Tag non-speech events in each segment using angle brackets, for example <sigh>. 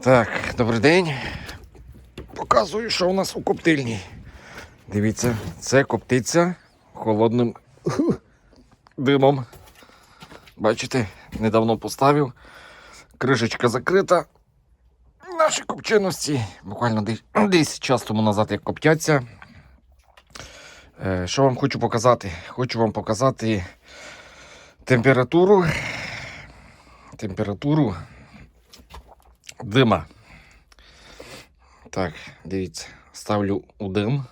Так, добрий день. Показую, що у нас у коптильні. Дивіться, це коптиться холодним <laughs> димом. Бачите, недавно поставив. Кришечка закрита. Наші копченості буквально десь, <clears throat> десь час тому назад як коптяться. Е, Що вам хочу показати? Хочу вам показати температуру. Температуру дима. Так, дивіться, ставлю у дим.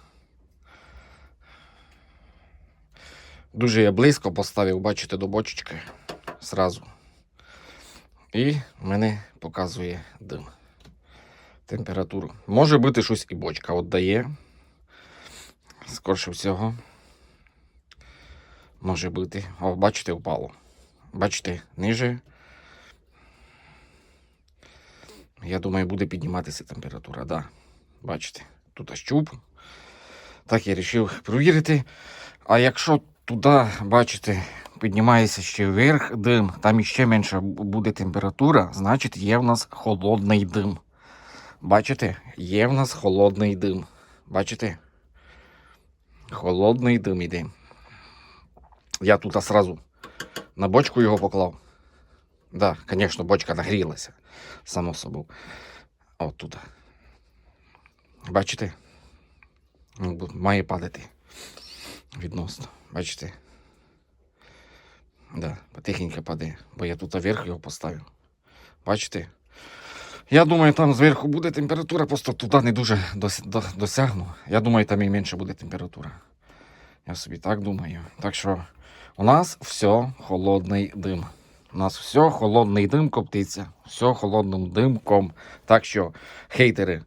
Дуже я близько поставив, бачите, до бочечки зразу. І мене показує дим. Температуру. Може бути щось і бочка от дає. Скорше всього. Може бути. О, бачите, впало. Бачите, ниже. Я думаю, буде підніматися температура. Да. Бачите, тут щуп. Так я вирішив провірити. А якщо туди, бачите, піднімається ще вверх дим, там іще менша буде температура, значить є в нас холодний дим. Бачите? Є в нас холодний дим. Бачите? Холодний дим іде. Я тут сразу на бочку його поклав. Да, звісно, бочка нагрілася. Само собою. От тут. Бачите? Ну, Має падати. Відносно. Бачите? Да, потихеньку падає, бо я тут вверх його поставив. Бачите? Я думаю, там зверху буде температура, просто туди не дуже досягну. Я думаю, там і менше буде температура. Я собі так думаю. Так що у нас все холодний дим. У нас все холодний дим коптиться, все холодним димком. Так що, хейтери,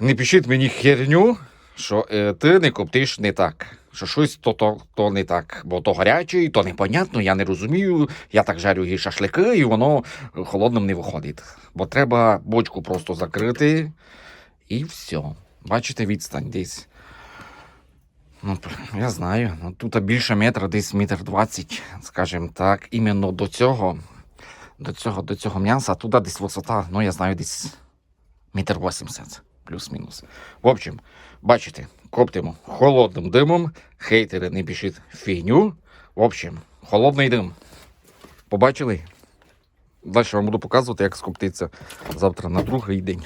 не пишіть мені херню, що е, ти не коптиш не так. Що щось то, то, то не так, бо то гаряче, то непонятно, я не розумію. Я так жарю і шашлики, і воно холодним не виходить. Бо треба бочку просто закрити і все. Бачите, відстань десь. Ну, я знаю. Ну, тут більше метра, десь метр двадцять, скажімо так. Іменно до цього, до цього, до цього м'яса, туди десь висота, ну я знаю, десь метр вісімдесят, плюс-мінус. В общем, бачите, коптимо холодним димом. Хейтери не пишіть фігню. В общем, холодний дим. Побачили? Далі вам буду показувати, як скоптиться завтра на другий день.